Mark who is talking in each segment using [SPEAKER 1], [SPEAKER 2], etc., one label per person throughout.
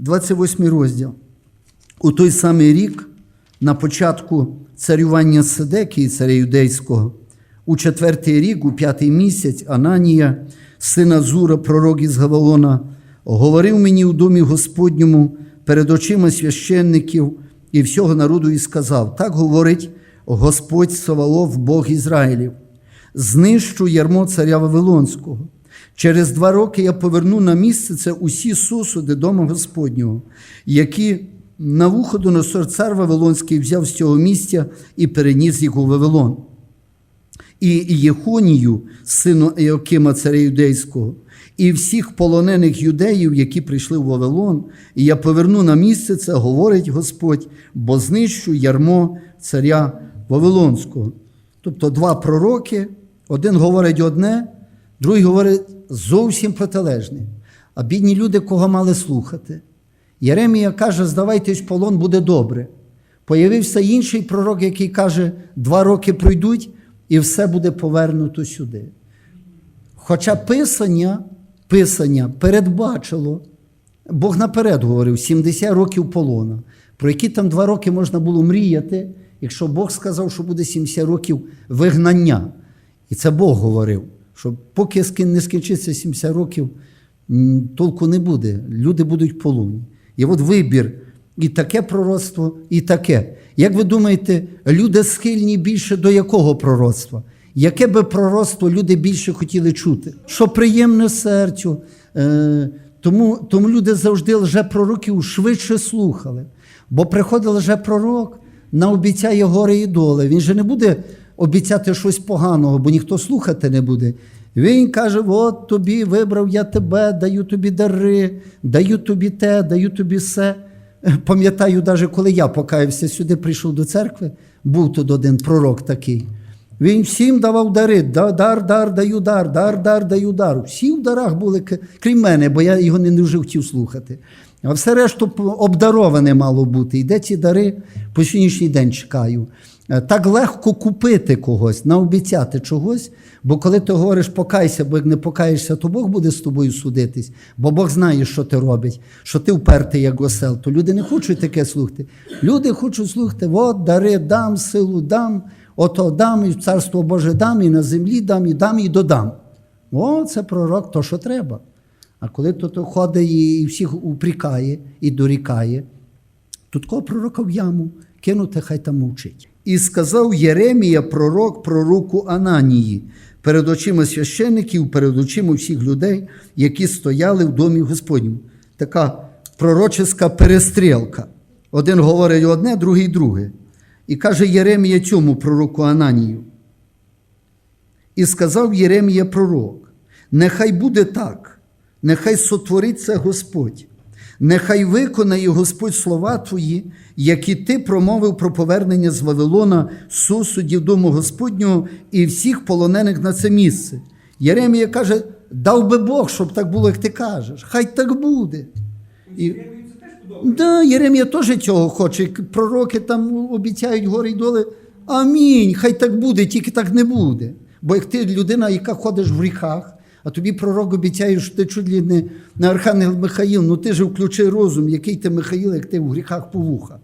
[SPEAKER 1] 28 розділ. У той самий рік, на початку царювання Седекії, царя юдейського, у четвертий рік, у п'ятий місяць, Ананія, сина Зура, пророк із Гавалона, говорив мені у домі Господньому перед очима священників і всього народу і сказав: Так говорить Господь Савалов, Бог Ізраїлів, знищу ярмо царя Вавилонського. Через два роки я поверну на місце це усі сусуди дому Господнього, які Навуходоносор цар Вавилонський взяв з цього місця і переніс їх у Вавилон. І Єхонію, сину Еокима царя юдейського, і всіх полонених юдеїв, які прийшли в Вавилон, і я поверну на місце це, говорить Господь, бо знищу ярмо царя Вавилонського. Тобто два пророки, один говорить одне, другий говорить зовсім протилежне. А бідні люди, кого мали слухати. Єремія каже, здавайтесь полон, буде добре. Появився інший пророк, який каже, два роки пройдуть і все буде повернуто сюди. Хоча Писання, Писання передбачило, Бог наперед говорив, 70 років полона, про які там два роки можна було мріяти, якщо Бог сказав, що буде 70 років вигнання. І це Бог говорив, що поки не скінчиться 70 років, толку не буде, люди будуть в полоні. І от вибір і таке пророцтво, і таке. Як ви думаєте, люди схильні більше до якого пророцтва? Яке би пророцтво люди більше хотіли чути? Що приємне серцю. Е, тому, тому люди завжди лжепророків швидше слухали. Бо приходить лжепророк, наобіцяє гори і доли. Він же не буде обіцяти щось поганого, бо ніхто слухати не буде. Він каже: от тобі вибрав я тебе, даю тобі дари, даю тобі те, даю тобі все. Пам'ятаю, навіть коли я покаявся сюди, прийшов до церкви, був тут один пророк такий. Він всім давав дари, Да- дар, дар, даю дар, дар, дар, даю дар. Всі в дарах були, крім мене, бо я його не дуже хотів слухати. А все решту обдароване мало бути. І де ці дари по сьогоднішній день чекаю. Е, Так легко купити когось, наобіцяти чогось, бо коли ти говориш покайся, бо як не покаєшся, то Бог буде з тобою судитись, бо Бог знає, що ти робиш, що ти впертий, як осел. То люди не хочуть таке слухати. Люди хочуть слухати, от дари дам, силу дам, ото дам, і царство Боже дам, і на землі дам, і дам, і додам. О, це пророк, то, що треба. А коли то, то ходить і всіх упрікає і дорікає, Тут кого пророка в яму кинути, хай там мовчить. І сказав Єремія, пророк, пророку Ананії, перед очима священиків, перед очима всіх людей, які стояли в домі Господньому. Така пророческа перестрілка. Один говорить одне, другий друге. І каже Єремія цьому пророку Ананію. І сказав Єремія пророк: нехай буде так, нехай сотвориться Господь, нехай виконає Господь слова твої, які ти промовив про повернення з Вавилона сусудів дому Господнього і всіх полонених на це місце. Єремія каже: дав би Бог, щоб так було, як ти кажеш. Хай так буде. І... Да, Єремія теж цього хоче. Пророки там обіцяють гори й доли. Амінь. Хай так буде, тільки так не буде. Бо як ти людина, яка ходиш в гріхах, а тобі пророк обіцяє, що ти чуть ли не, не Архангел Михаїл, ну ти ж включи розум, який ти Михаїл, як ти в гріхах по вуха.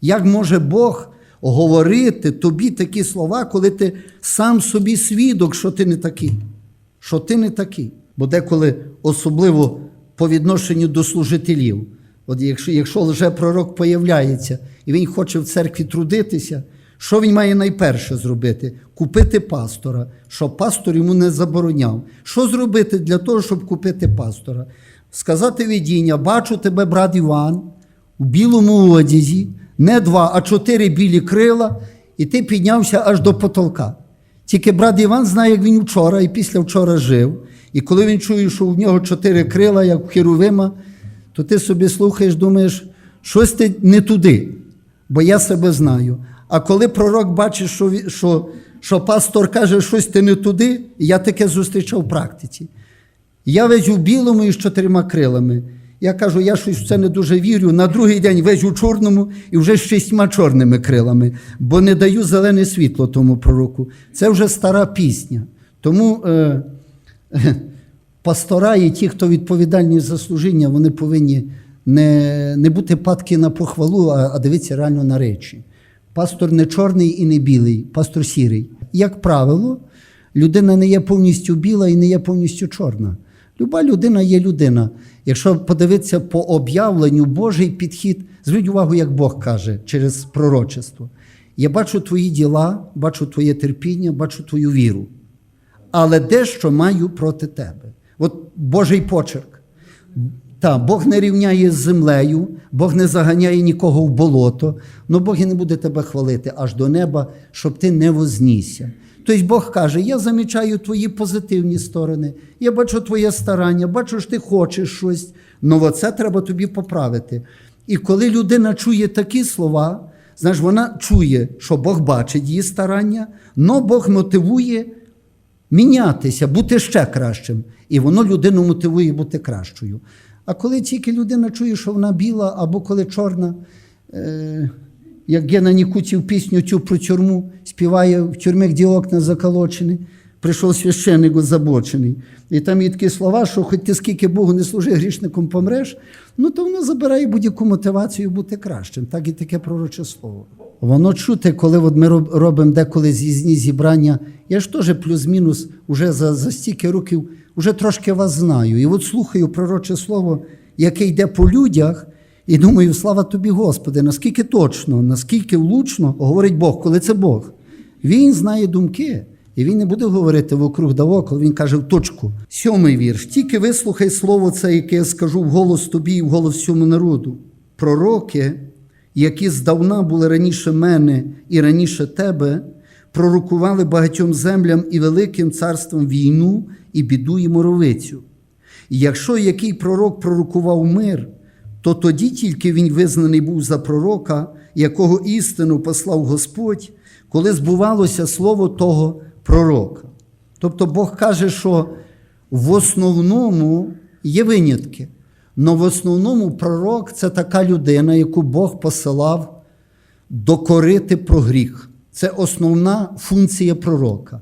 [SPEAKER 1] Як може Бог говорити тобі такі слова, коли ти сам собі свідок, що ти не такий? Що ти не такий? Бо деколи, особливо по відношенню до служителів, от якщо, якщо лжепророк появляється і він хоче в церкві трудитися, що він має найперше зробити? Купити пастора, щоб пастор йому не забороняв. Що зробити для того, щоб купити пастора? Сказати видіння, бачу тебе, брат Іван, у білому одязі, не два, а чотири білі крила, і ти піднявся аж до потолка. Тільки брат Іван знає, як він вчора і після вчора жив. І коли він чує, що в нього чотири крила, як у Херувима, то ти собі слухаєш, думаєш, щось ти не туди, бо я себе знаю. А коли пророк бачить, що, що, що пастор каже, щось ти не туди, я таке зустрічав в практиці. Я весь у білому і з чотирма крилами. Я кажу, я щось в це не дуже вірю. На другий день весь у чорному і вже з шістьма чорними крилами, бо не даю зелене світло тому пророку. Це вже стара пісня. Тому е, пастора і ті, хто відповідальні за служіння, вони повинні не, не бути падки на похвалу, а, а дивитися реально на речі. Пастор не чорний і не білий, пастор сірий. Як правило, людина не є повністю біла і не є повністю чорна. Люба людина є людина. Якщо подивитися по об'явленню Божий підхід, зверніть увагу, як Бог каже через пророчество. Я бачу твої діла, бачу твоє терпіння, бачу твою віру. Але дещо маю проти тебе. От Божий почерк. Та, Бог не рівняє з землею, Бог не заганяє нікого в болото, але Бог і не буде тебе хвалити аж до неба, щоб ти не вознісся. Тобто Бог каже: я замічаю твої позитивні сторони, я бачу твоє старання, бачу, що ти хочеш щось, але це треба тобі поправити. І коли людина чує такі слова, знаєш, вона чує, що Бог бачить її старання, але Бог мотивує мінятися, бути ще кращим. І воно людину мотивує бути кращою. А коли тільки людина чує, що вона біла, або коли чорна, е, як Гена Нікутів пісню цю про тюрму, співає в тюрмі, де окна заколочені, прийшов священник озабочений. І там є такі слова, що хоч ти скільки Богу не служи, грішником помреш, ну то воно забирає будь-яку мотивацію бути кращим. Так і таке пророче слово. Воно чути, коли от ми робимо деколи з'їзні зібрання. Я ж теж плюс-мінус уже за, за стільки років вже трошки вас знаю. І от слухаю пророче слово, яке йде по людях, і думаю, слава тобі, Господи, наскільки точно, наскільки влучно говорить Бог, коли це Бог. Він знає думки. І він не буде говорити вокруг да около, він каже в точку. Сьомий вірш. Тільки вислухай слово це, яке я скажу вголос тобі і вголос всьому народу. Пророки, які здавна були раніше мене і раніше тебе, пророкували багатьом землям і великим царством війну і біду і моровицю. І якщо який пророк пророкував мир, то тоді тільки він визнаний був за пророка, якого істину послав Господь, коли збувалося слово того пророка. Тобто Бог каже, що в основному є винятки. але в основному пророк це така людина, яку Бог посилав докорити про гріх. Це основна функція пророка.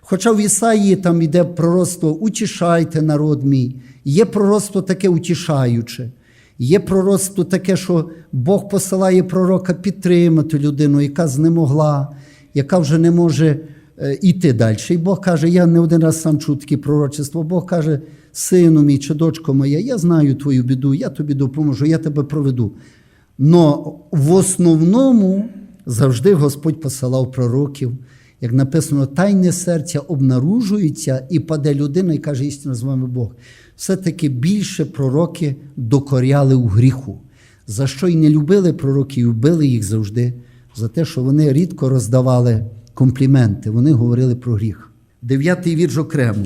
[SPEAKER 1] Хоча в Ісаїї там йде пророцтво утішайте народ мій, є пророцтво таке утішаюче, є пророцтво таке, що Бог посилає пророка підтримати людину, яка знемогла, яка вже не може йти далі. І Бог каже: я не один раз сам чув таке пророчество. Бог каже, сину мій чи дочко моя, я знаю твою біду, я тобі допоможу, я тебе проведу. Но в основному завжди Господь посилав пророків, як написано, тайне серця обнаружується і паде людина і каже, істинно з вами Бог. Все-таки більше пророки докоряли у гріху. За що й не любили пророків, били їх завжди, за те, що вони рідко роздавали компліменти, вони говорили про гріх. Дев'ятий вірш окремо.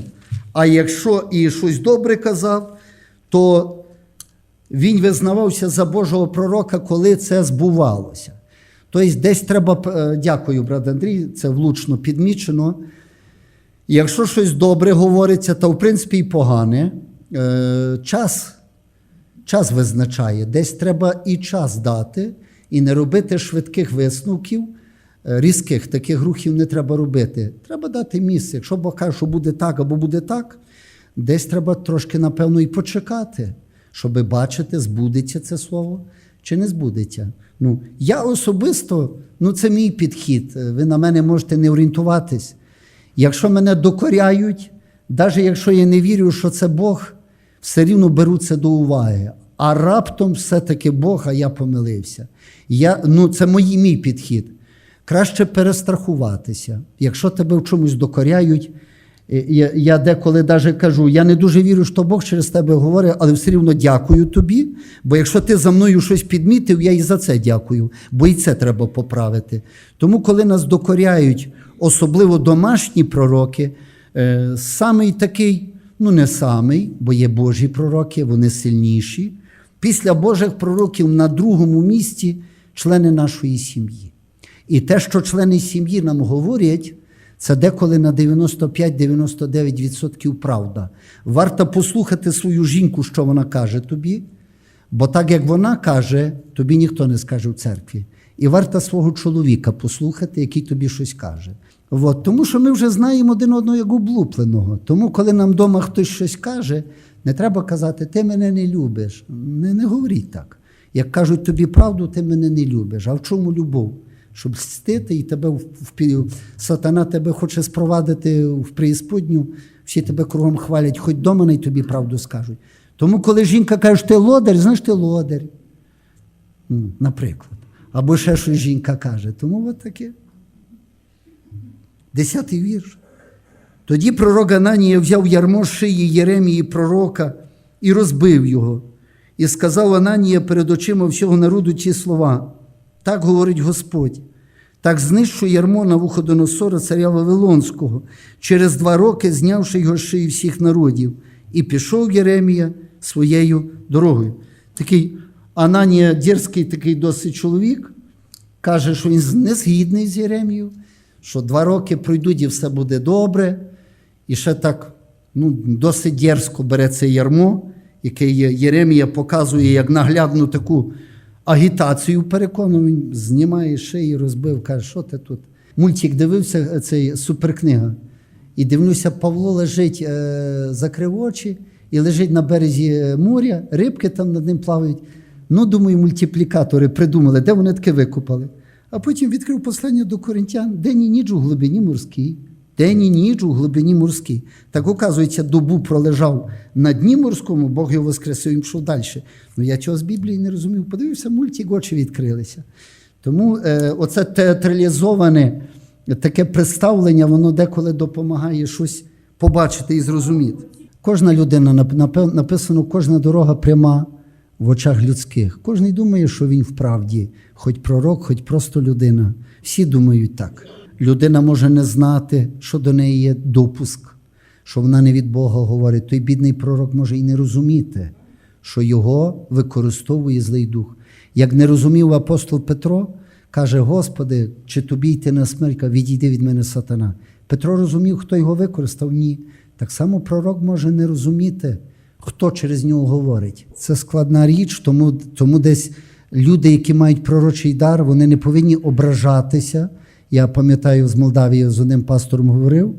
[SPEAKER 1] А якщо і щось добре казав, то він визнавався за Божого пророка, коли це збувалося. Тобто, десь треба, е, дякую, брат Андрій, це влучно підмічено. Якщо щось добре говориться, то в принципі і погане, е, час, час визначає. Десь треба і час дати, і не робити швидких висновків, різких таких рухів не треба робити. Треба дати місце. Якщо Бог каже, що буде так або буде так, десь треба трошки, напевно, і почекати, щоб бачити, збудеться це слово чи не збудеться. Ну, я особисто, ну це мій підхід. е, Ви на мене можете не орієнтуватись. Якщо мене докоряють, навіть якщо я не вірю, що це Бог, все рівно беру це до уваги. А раптом все-таки Бог, а я помилився. Я, ну, це мій, мій підхід. Краще перестрахуватися. Якщо тебе в чомусь докоряють, е, я, я деколи навіть кажу, я не дуже вірю, що Бог через тебе говорить, але все рівно дякую тобі. Бо якщо ти за мною щось підмітив, я і за це дякую, бо і це треба поправити. Тому, коли нас докоряють, особливо домашні пророки, е, самий такий, ну не самий, бо є Божі пророки, вони сильніші. Після Божих пророків на другому місці члени нашої сім'ї. І те, що члени сім'ї нам говорять, це деколи на 95-99% правда. Варто послухати свою жінку, що вона каже тобі, бо так як вона каже, тобі ніхто не скаже в церкві. І варто свого чоловіка послухати, який тобі щось каже. От. Тому що ми вже знаємо один одного як облупленого. Тому, коли нам вдома хтось щось каже, Не треба казати, ти мене не любиш. Не, не говоріть так. Як кажуть тобі правду, ти мене не любиш. А в чому любов? Щоб стити і тебе в, сатана тебе хоче спровадити в преісподню, всі тебе кругом хвалять, хоч дома не тобі правду скажуть. Тому, коли жінка каже, ти лодар, знаєш, ти лодар. Ну, Наприклад. Або ще щось жінка каже. Тому от таке. Десятий вірш. Тоді пророк Ананія взяв ярмо шиї Єремії пророка і розбив його. І сказав Ананія перед очима всього народу ці слова. Так говорить Господь. Так знищу ярмо на Вуходоносора, царя Вавилонського, через два роки знявши його шиї всіх народів, і пішов Єремія своєю дорогою. Такий Ананія дерзкий такий досить чоловік, каже, що він не згідний з Єремією, що два роки пройдуть і все буде добре. І ще так ну, досить дерзко бере це ярмо, яке Єремія показує як наглядну таку агітацію переконану. Він знімає шиї, розбив, каже, що ти тут? Мультик дивився, е, цей суперкнига. І дивлюся, Павло лежить, е, закрив очі і лежить на березі моря, рибки там над ним плавають. Ну, думаю, мультиплікатори придумали, де вони таке викопали. А потім відкрив послання до коринтян, день і ніч у глибині морській. День і ніч у глибині морській. Так, оказується, добу пролежав на дні морському, Бог його воскресив і пішов далі. Ну я цього з Біблії не розумів. Подивився, мультик, очі відкрилися. Тому е, оце театралізоване таке представлення, воно деколи допомагає щось побачити і зрозуміти. Кожна людина написано, кожна дорога пряма в очах людських. Кожен думає, що він вправді, хоч пророк, хоч просто людина. Всі думають так. Людина може не знати, що до неї є допуск, що вона не від Бога говорить. Той бідний пророк може і не розуміти, що його використовує злий дух. Як не розумів апостол Петро, каже: Господи, чи тобі йти на смерть, відійди від мене сатана. Петро розумів, хто його використав? Ні. Так само пророк може не розуміти, хто через нього говорить. Це складна річ, тому, тому десь люди, які мають пророчий дар, вони не повинні ображатися. Я пам'ятаю, з Молдавії з одним пастором говорив.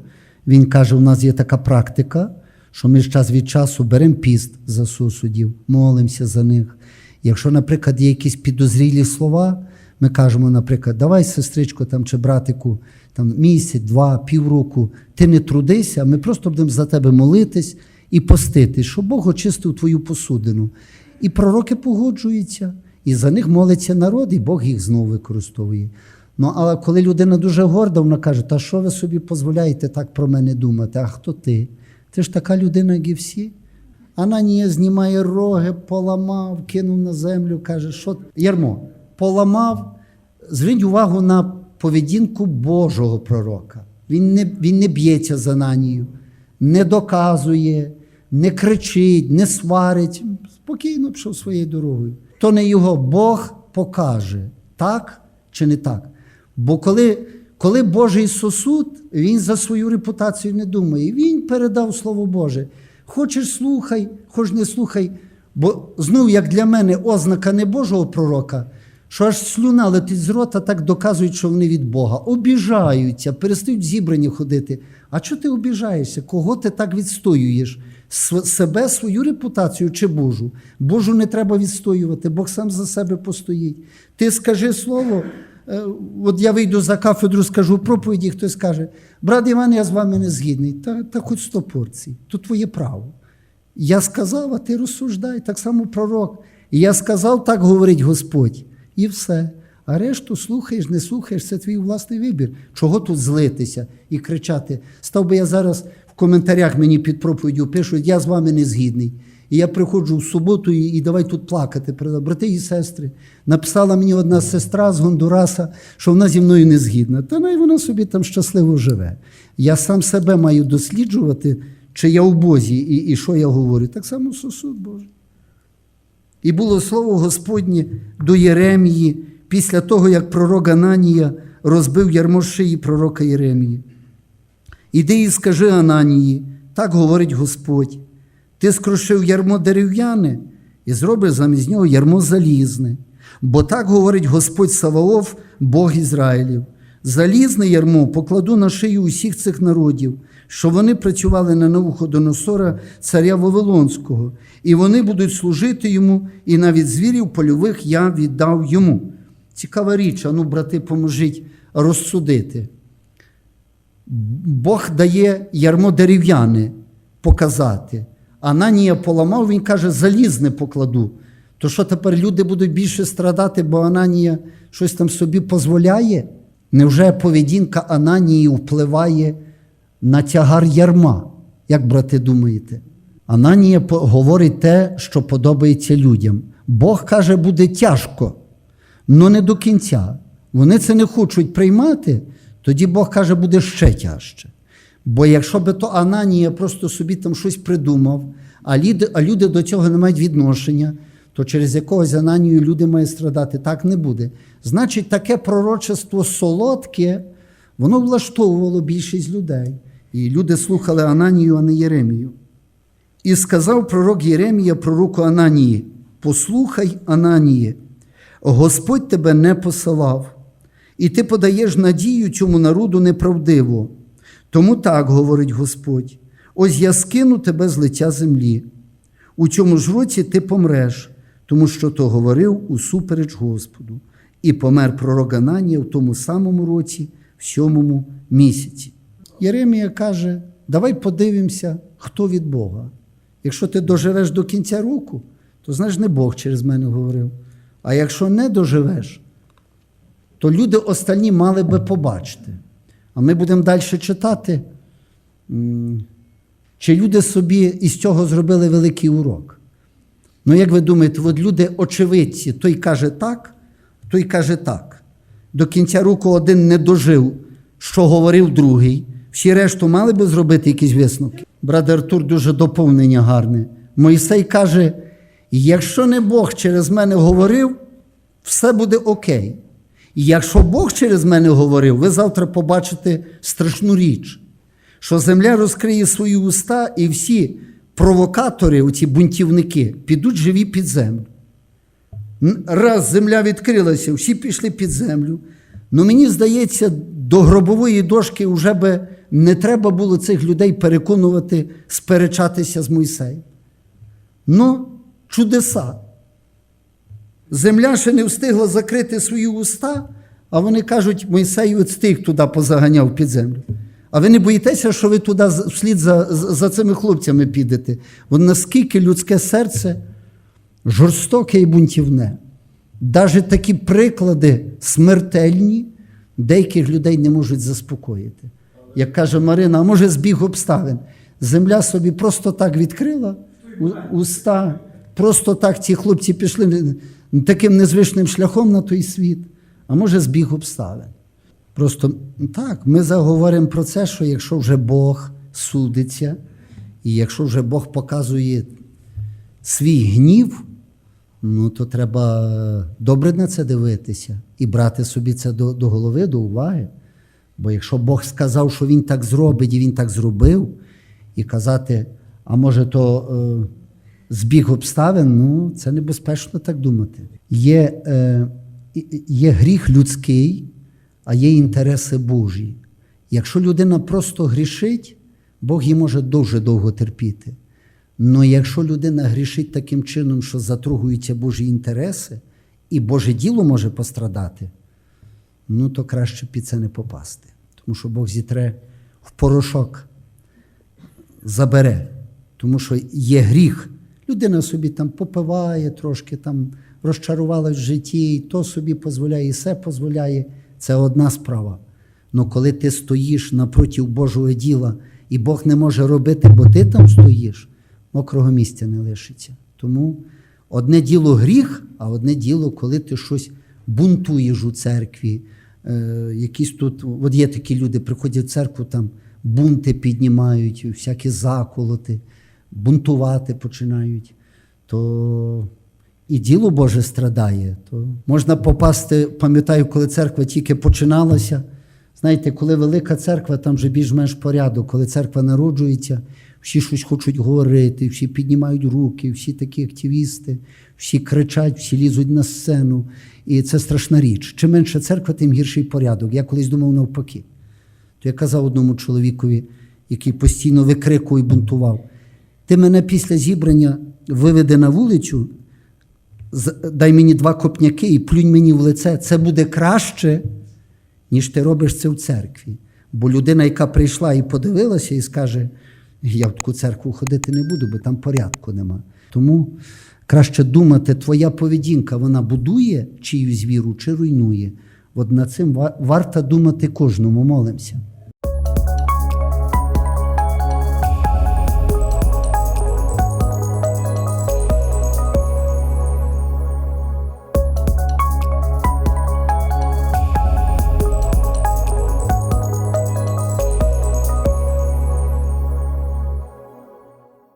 [SPEAKER 1] Він каже: у нас є така практика, що ми ж час від часу беремо піст за сусудів, молимося за них. Якщо, наприклад, є якісь підозрілі слова, ми кажемо, наприклад, давай, сестричко там, чи братику, там, місяць, два, півроку, ти не трудися, ми просто будемо за тебе молитись і постити, щоб Бог очистив твою посудину. І пророки погоджуються, і за них молиться народ, і Бог їх знову використовує. Ну, але коли людина дуже горда, вона каже, та що ви собі дозволяєте так про мене думати? А хто ти? Ти ж така людина, як і всі. Ананія знімає роги, поламав, кинув на землю, каже, що ярмо, поламав. Зверніть увагу на поведінку Божого пророка. Він не, він не б'ється за Ананію, не доказує, не кричить, не сварить. Спокійно пішов своєю дорогою. То не його Бог покаже, так чи не так. Бо коли, коли Божий сосуд, він за свою репутацію не думає. Він передав Слово Боже. Хочеш слухай, хоч не слухай. Бо знов, як для мене, ознака не Божого пророка, що аж слюна летить з рота, так доказують, що вони від Бога. Обіжаються, перестають зібрані ходити. А чого ти обіжаєшся? Кого ти так відстоюєш? Св- Себе, свою репутацію чи Божу? Божу не треба відстоювати, Бог сам за себе постоїть. Ти скажи слово. Е, От я вийду за кафедру, скажу проповіді, хтось каже, брат Іван, я з вами не згідний. Та, та хоч сто порцій, то твоє право. Я сказав, а ти розсуждай, так само пророк. Я сказав, так говорить Господь. І все. А решту слухаєш, не слухаєш, це твій власний вибір. Чого тут злитися і кричати? Став би я зараз коментарях мені під проповіддю пишуть, я з вами не згідний. І я приходжу в суботу і, і давай тут плакати. Брати і сестри. Написала мені одна сестра з Гондураса, що вона зі мною не згідна. Та най вона собі там щасливо живе. Я сам себе маю досліджувати, чи я в Бозі і, і що я говорю. Так само сосуд Божий. І було слово Господнє до Єремії після того, як пророк Ананія розбив ярмо шиї пророка Єремії. Іди і скажи Ананії, так говорить Господь. Ти скрушив ярмо дерев'яне і зробиш замість нього ярмо залізне. Бо так говорить Господь Саваоф, Бог Ізраїлів. Залізне ярмо покладу на шию усіх цих народів, що вони працювали на Навуходоносора, царя Вавилонського, і вони будуть служити йому, і навіть звірів польових я віддав йому. Цікава річ, а ну, брати, поможіть розсудити. Бог дає ярмо дерев'яне показати. Ананія поламав, він каже, залізне покладу. То що тепер люди будуть більше страдати, бо Ананія щось там собі дозволяє? Невже поведінка Ананії впливає на тягар ярма? Як, брати, думаєте? Ананія говорить те, що подобається людям. Бог каже, буде тяжко, але не до кінця. Вони це не хочуть приймати, тоді Бог каже, буде ще тяжче. Бо якщо би то Ананія просто собі там щось придумав, а люди, а люди до цього не мають відношення, то через якогось Ананію люди мають страдати. Так не буде. Значить, таке пророчество солодке, воно влаштовувало більшість людей. І люди слухали Ананію, а не Єремію. І сказав пророк Єремія пророку Ананії: Послухай, Ананіє, Господь тебе не посилав, і ти подаєш надію цьому народу неправдиво. Тому так говорить Господь: ось я скину тебе з лиця землі. У цьому ж році ти помреш, тому що то говорив усупереч Господу. І помер пророк Ананія в тому самому році, в сьомому місяці. Єремія каже: давай подивимося, хто від Бога. Якщо ти доживеш до кінця року, то знаєш, не Бог через мене говорив. А якщо не доживеш, то люди остальні мали би побачити. А ми будемо далі читати, чи люди собі із цього зробили великий урок. Ну, як ви думаєте, от люди очевидці, той каже так, той каже так. До кінця року один не дожив, що говорив другий. Всі решту мали би зробити якісь висновки. Брат Артур дуже доповнення гарне. Мойсей каже: якщо не Бог через мене говорив, все буде окей. І якщо Бог через мене говорив, ви завтра побачите страшну річ, що земля розкриє свої уста, і всі провокатори, оці бунтівники, підуть живі під землю. Раз земля відкрилася, всі пішли під землю. Ну мені здається, до гробової дошки вже би не треба було цих людей переконувати, сперечатися з Мойсеєм. Ну, чудеса. Земля ще не встигла закрити свої уста, а вони кажуть, Мойсей от стих туди позаганяв під землю. А ви не боїтеся, що ви туди вслід за, за цими хлопцями підете? От наскільки людське серце жорстоке і бунтівне. Навіть такі приклади смертельні деяких людей не можуть заспокоїти. Як каже Марина, а може збіг обставин. Земля собі просто так відкрила уста, просто так ці хлопці пішли таким незвичним шляхом на той світ, а може збіг обставин. Просто так, ми заговоримо про це, що якщо вже Бог судиться, і якщо вже Бог показує свій гнів, ну то треба добре на це дивитися і брати собі це до, до голови, до уваги. Бо якщо Бог сказав, що Він так зробить, і Він так зробив, і казати, а може, то е, збіг обставин, ну це небезпечно так думати. Є, е, є гріх людський, а є інтереси Божі. Якщо людина просто грішить, Бог її може дуже довго терпіти. Але якщо людина грішить таким чином, що затругуються Божі інтереси, і Боже діло може пострадати, ну то краще під це не попасти. Тому що Бог зітре в порошок, забере. Тому що є гріх. Людина собі там попиває трошки, там розчарувалась в житті, і то собі дозволяє, і все дозволяє. Це одна справа. Але коли ти стоїш напроти Божого діла, і Бог не може робити, бо ти там стоїш, мокрого місця не лишиться. Тому одне діло гріх, а одне діло, коли ти щось бунтуєш у церкві. Е, якісь тут, от є такі люди, приходять в церкву, там бунти піднімають, всякі заколоти, бунтувати починають, то і діло Боже страдає. То можна попасти, пам'ятаю, коли церква тільки починалася. Знаєте, коли велика церква, там вже більш-менш порядок, коли церква народжується, всі щось хочуть говорити, всі піднімають руки, всі такі активісти, всі кричать, всі лізуть на сцену. І це страшна річ. Чим менше церква, тим гірший порядок. Я колись думав навпаки. То я казав одному чоловікові, який постійно викрикував і бунтував: ти мене після зібрання виведи на вулицю, дай мені два копняки і плюнь мені в лице. Це буде краще, ніж ти робиш це в церкві. Бо людина, яка прийшла і подивилася, і скаже: я в таку церкву ходити не буду, бо там порядку нема. Тому краще думати, твоя поведінка вона будує чиюсь віру чи руйнує. От над цим ва- варто думати кожному, молимося.